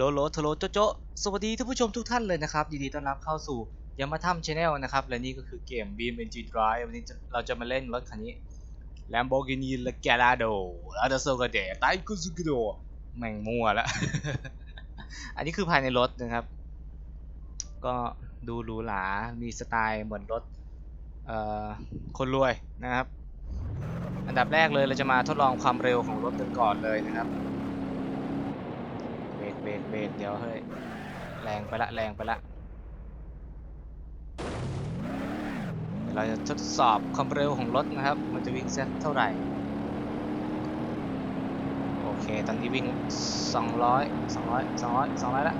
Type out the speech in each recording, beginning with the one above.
โลโลทโลโจโจสวัสดีท่านผู้ชมทุกท่านเลยนะครับ ยินดีต้อนรับเข้าสู่ยามาทัมชาแนลนะครับ และนี่ก็คือเกม Beam Engine Drive วันนี้เราจะมาเล่นรถคันนี้ Lamborghini Gallardo อาร์โซกาเดไตกุซุกิโดแม่งมั่วละ อันนี้คือภายในรถนะครับ ก็ดูหรูหรา มีสไตล์เหมือนรถคนรวยนะครับ อันดับแรกเลยเราจะมาทดลองความเร็วของรถกันก่อนเลยนะครับ รกเบรกเดี๋ยวเฮ้ย แรงไปละแรงไปละเดี๋ยวเราจะทดสอบความเร็วของรถนะครับ มันจะวิ่งสักเท่าไหร่ โอเค ตอนนี้วิ่ง 200 200 200 200ละ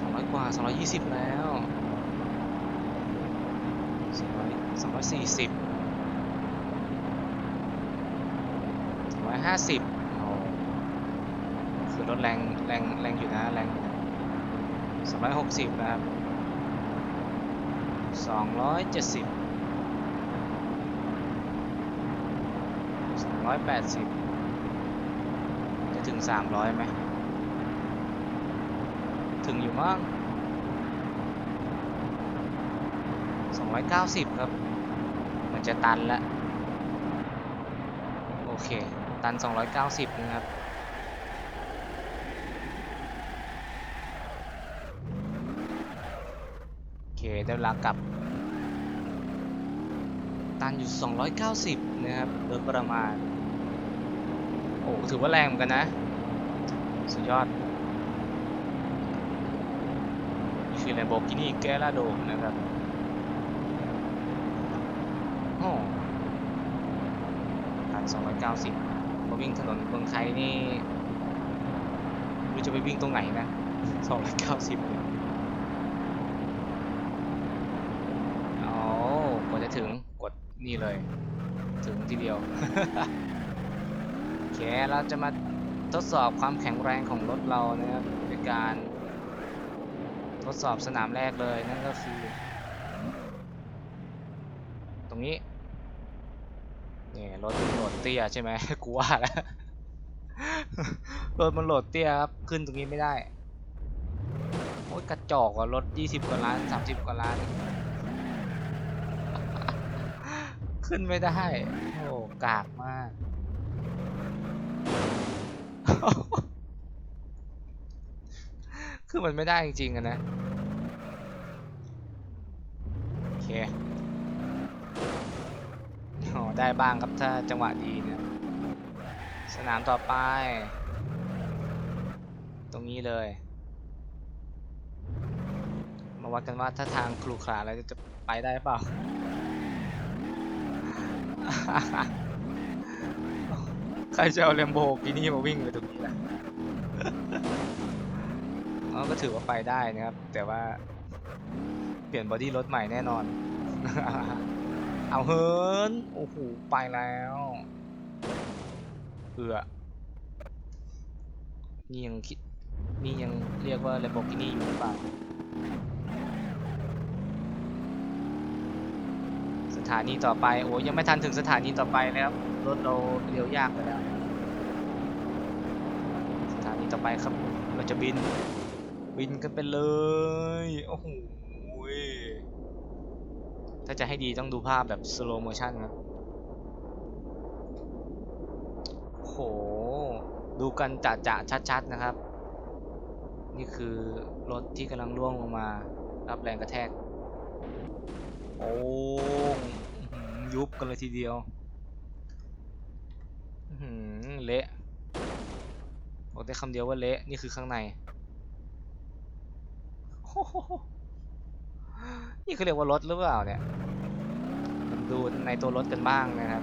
200 กว่า 220 แล้ว200 240 250 คือรถแรงแรงแรงอยู่นะแรงอยู่นะ260นะครับ270 280จะถึง300ไหมถึงอยู่มั้ง290ครับ มันจะตันล้วโอเค ตัน290นะครับ โอเค ได้เวลากลับ ตันอยู่ 290 นะครับ โดยประมาณ โอ้ ถือว่าแรงเหมือนกันนะ สุดยอดนี่คือ Lamborghini Gallardo นะครับโอ้ตัน290มาวิ่งถนนเมืองไทยนี่รู้จะไปวิ่งตรงไหนนะ 290เนี่ยอ๋อกว่าจะถึงกด นี่เลย ถึงทีเดียว โอเค เราจะมาทดสอบความแข็งแรงของรถเรานะครับด้วยการทดสอบสนามแรกเลยนั่นก็คือ ตรงนี้เนี่ยรถมันโหลดเตี้ยใช่ไหมกูว่าแล้วรถมันโหลดเตี้ยครับขึ้นตรงนี้ไม่ได้โอ้ยกระจอกว่ะรถ 20 กว่าล้าน 30 กว่าล้าน ขึ้นไม่ได้ โอ้กากมาก คือมันไม่ได้จริงๆอะนะ โอเคอ๋อได้บ้างครับถ้าจังหวะดีเนี่ย สนามต่อไป ตรงนี้เลย มาวัดกันว่าถ้าทางครูขระแล้วจะไปได้เปล่า ใครจะเอาเลมโบกินี่มาวิ่งไปตรงนี้ล่ะอ๋อก็ถือว่าไปได้นะครับ แต่ว่า เปลี่ยนบอดี้รถใหม่แน่นอน เอาเฮิร์นโอ้โห ไปแล้วเอือนี่ยังคิด นี่ยังเรียกว่า Lamborghini อยู่หรือเปล่า ถานีต่อไป โอ้ยังไม่ทันถึงสถานีต่อไปแล้วรถเราเลี้ยวยากไปแล้วสถานีต่อไปครับ เราจะบิน บินกันไปเลย โอ้โหถ้าจะให้ดีต้องดูภาพแบบ slow motion ครับโห ดูกันจะจะชัดๆนะครับ นี่คือรถที่กำลังล่วงลงมา รับแรงกระแทก โอ้ยุบกันเลยทีเดียวเละบอกได้คำเดียวว่าเละนี่คือข้างในนี่เขาเรียกว่ารถหรือเปล่าเนี่ยดูในตัวรถกันบ้างนะครับ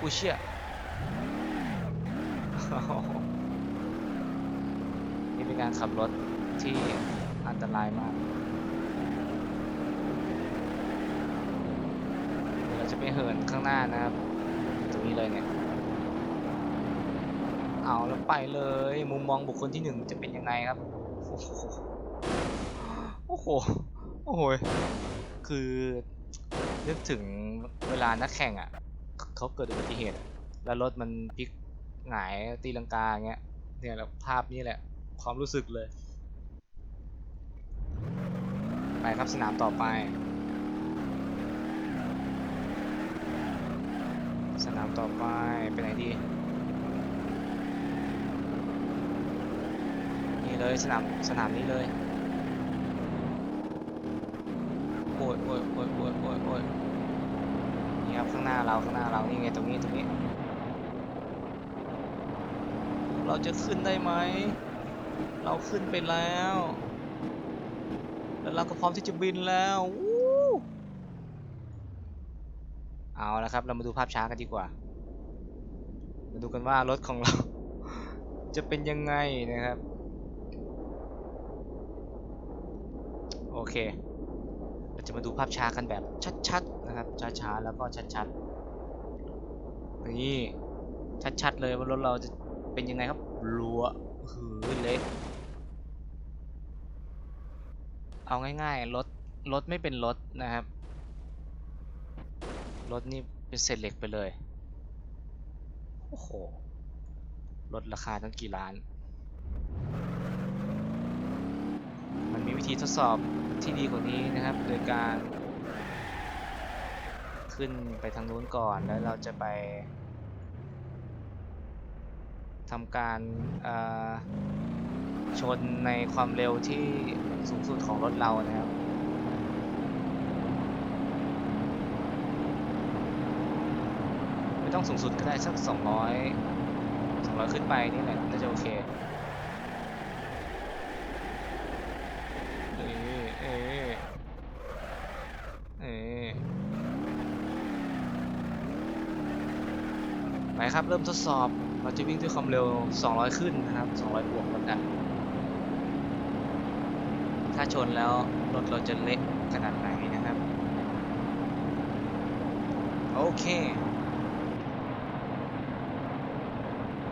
อุ้ยเชี่ยนี่เป็นการขับรถที่อันตรายมาก เดี๋ยวเราจะไปเหินข้างหน้านะครับ ตรงนี้เลยเนี่ย เอาแล้วไปเลย มุมมองบุคคลที่หนึ่งจะเป็นยังไงครับ โอ้โห โอ้โห โอ้โห คือนึกถึงเวลานักแข่งอะ เขาเกิดอุบัติเหตุ แล้วรถมันพลิกหงายตีลังกาอย่างเงี้ย เนี่ยแหละภาพนี้แหละ ความรู้สึกเลย ไปครับสนามต่อไป สนามต่อไปไปไหนดี นี่เลยสนามสนามนี้เลยโอ้ยโอ้ยโอ้ยโอ้ยโอ้ยโอ้ยนี่ครับข้างหน้าเราข้างหน้าเรานี่ไงตรงนี้ตรงนี้ เราจะขึ้นได้ไหม เราขึ้นไปแล้ว แล้วเราก็พร้อมที่จะบินแล้ววู้ เอาละครับ เรามาดูภาพช้ากันดีกว่า มาดูกันว่ารถของเรา จะเป็นยังไงนะครับ โอเค เราจะมาดูภาพช้ากันแบบชัดๆนะครับ ช้าๆ แล้วก็ชัดๆ นี่ ชัดๆ เลยว่ารถเราจะเป็นยังไงครับ รัวหือเละเอาง่ายๆ รถ รถไม่เป็นรถนะครับ รถนี่เป็นเศษเหล็กไปเลย โอ้โหรถราคาตั้งกี่ล้าน มันมีวิธีทดสอบที่ดีกว่านี้นะครับ โดยการ ขึ้นไปทางนู้นก่อนแล้วเราจะไปทำการชนในความเร็วที่สูงสุดของรถเรานะครับ ไม่ ต้องสูงสุดก็ได้สัก200 200ขึ้นไปนี่แหละน่าจะโอเคเอ๊เอ๊เอ๊ไปครับเริ่มทดสอบเราจะวิ่งด้วยความเร็ว 200 ขึ้นนะครับ 200 บวกแล้วกันถ้าชนแล้วรถเราจะเละขนาดไหนนะครับ โอเค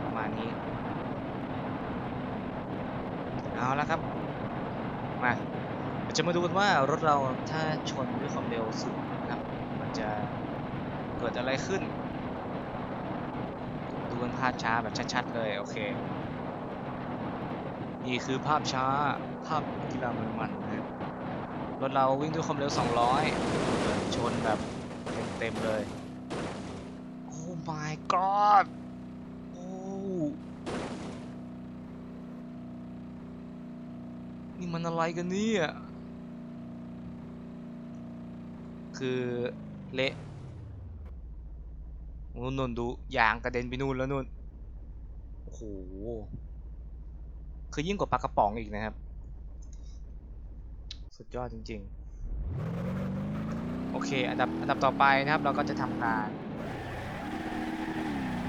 ประมาณ นี้เอาละครับ มาจะมาดูกันว่ารถเราถ้าชนด้วยความเร็วสูงนะครับ มันจะเกิดอะไรขึ้น ดูกันภาพช้าแบบชัดๆเลยโอเค นี่คือภาพช้าภาพกีฬามันๆนะครับรถเราวิ่งด้วยความเร็ว 200 ชนแบบเต็มๆเลย โอ้ my god โอ้ นี่ มันอะไรกันเนี่ย คือเละนู่นนนดูยางกระเด็นไปนู่นแล้วนู่น โอ้โห คือยิ่งกว่าปลากระป๋องอีกนะครับ สุดยอดจริง ๆ โอเค อันดับอันดับต่อไปนะครับ เราก็จะทำการ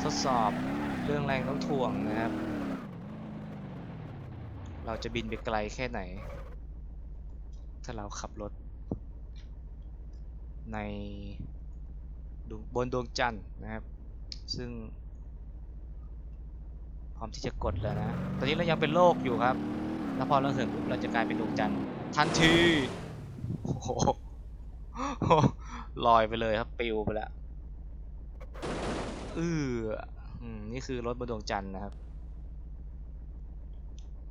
ทดสอบเรื่องแรงโน้มถ่วงนะครับ เราจะบินไปไกลแค่ไหน ถ้าเราขับรถ ในบนดวงจันทร์นะครับ ซึ่ง พร้อมที่จะกดแล้วนะ ตอนนี้เรายังเป็นโลกอยู่ครับ แล้วพอเราเหินปุ๊บเราจะกลายเป็นดวงจันทร์ทันทีโอ้โหลอยไปเลยครับปิวไปแล้วเออนี่คือรถบนดวงจันทร์นะครับ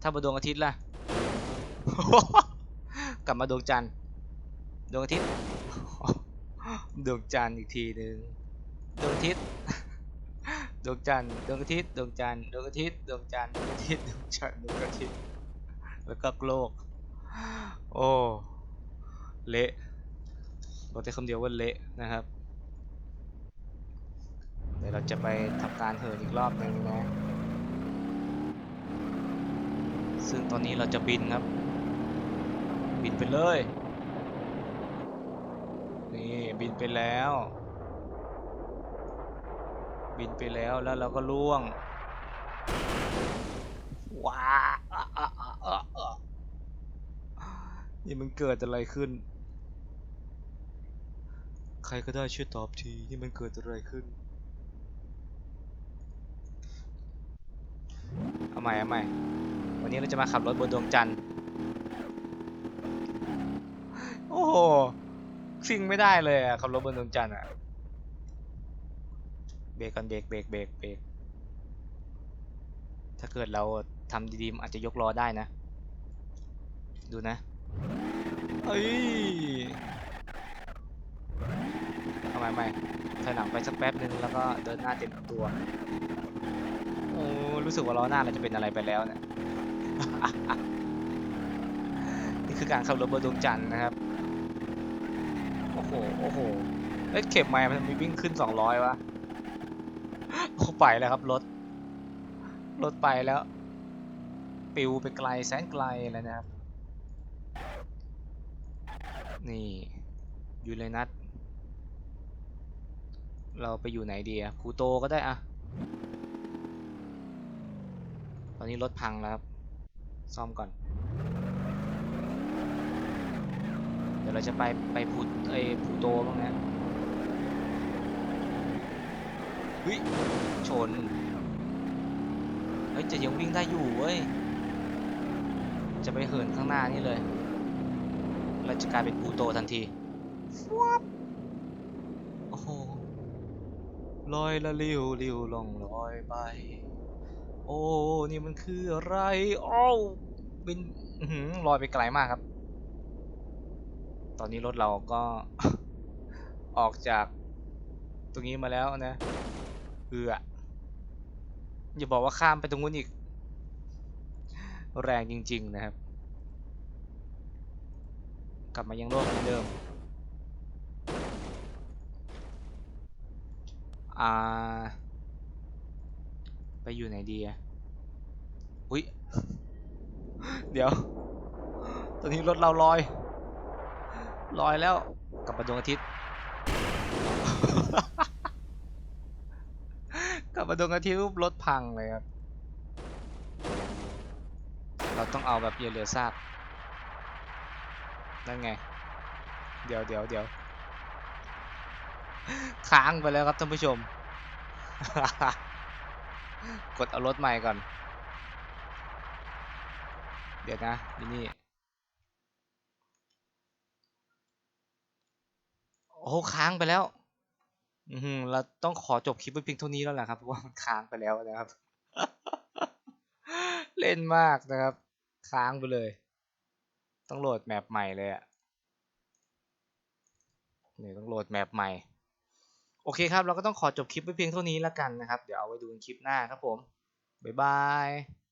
ถ้าบนดวงอาทิตย์ล่ะ กลับมาดวงจันทร์ ดวงอาทิตย์ ดวงจันทร์อีกทีหนึ่งดวงอาทิตย์ ดวงจันทร์ ดวงอาทิตย์ ดวงจันทร์ ดวงอาทิตย์ ดวงจันทร์ ดวงอาทิตย์ ดวงจันทร์ ดวงอาทิตย์ แล้วก็โลก โอ้ เละบอกได้คำเดียวว่าเละนะครับ เดี๋ยวเราจะไปทำการเหินอีกรอบหนึ่งนะ ซึ่งตอนนี้เราจะบินครับ บินไปเลย นี่บินไปแล้ว บินไปแล้วแล้วเราก็ล่วง ว้าออนี่มันเกิดอะไรขึ้น ใครก็ได้ช่วยตอบทีนี่มันเกิดอะไรขึ้นเอาใหม่เอาใหม่ วันนี้เราจะมาขับรถบนดวงจันทร์ โอ้โหซิงไม่ได้เลยอะขับรถบนดวงจันทร์อะเบรกกันเบรกเบรกเบรกเบรกถ้าเกิดเราทำดีๆอาจจะยกล้อได้นะ ดูนะเอ้ยเอาใหม่ใหม่ถอยหลังไปสักแป๊บหนึ่งแล้วก็เดินหน้าเต็มตัว โอ้ รู้สึกว่าล้อหน้าเราจะเป็นอะไรไปแล้วเนี่ย นี่คือการขับรถบนดวงจันทร์นะครับ โอ้โห โอ้โหเอ้เข็มไม้มันมีวิ่งขึ้น200วะโอ้ไปแล้วครับรถ รถไปแล้ว ปิวไปไกลแสนไกลเลยนะครับ นี่ยูเรนัสเราไปอยู่ไหนดีอะพูโตก็ได้อะ ตอนนี้รถพังแล้วครับ ซ่อมก่อน เดี๋ยวเราจะไปไปพูดไอ้พลูโตบ้างนะเฮ้ยชน เฮ้ยจะยังวิ่งได้อยู่เว้ย จะไปเหินข้างหน้านี่เลย เราจะกลายเป็นพลูโตทันทีฟวับโอ้โหลอยละลิวลิวลองลอยไป โอ้ นี่มันคืออะไรอ้าว บินหือลอยไปไกลมากครับ ตอนนี้รถเราก็ ออกจากตรงนี้มาแล้วนะเอืออย่าบอกว่าข้ามไปตรงนู้นอีก แรงจริง ๆ นะครับ กลับมายังโลกเหมือนเดิมอ่าไปอยู่ไหนดีอะ อุ้ย เดี๋ยว ตอนนี้รถเราลอย ลอยแล้วกลับมาดวงอาทิตย์ กลับมาดวงอาทิตย์รูปรถพังเลยครับ เราต้องเอาแบบอย่าเหลือซากนั่นไง เดี๋ยวเดี๋ยวเดี๋ยวค้างไปแล้วครับท่านผู้ชม กดเอารถใหม่ก่อน เดี๋ยวนะนี่นี่โอ้ค้างไปแล้ว อือหือเราต้องขอจบคลิปไว้เพียงเท่านี้แล้วแหละครับเพราะว่ามันค้างไปแล้วนะครับ เล่นมากนะครับ ค้างไปเลย ต้องโหลดแมปใหม่เลยอะนี่ต้องโหลดแมปใหม่ โอเคครับ เราก็ต้องขอจบคลิปไว้เพียงเท่านี้แล้วกันนะครับ เดี๋ยวเอาไว้ดูกันคลิปหน้าครับผม บ๊ายบาย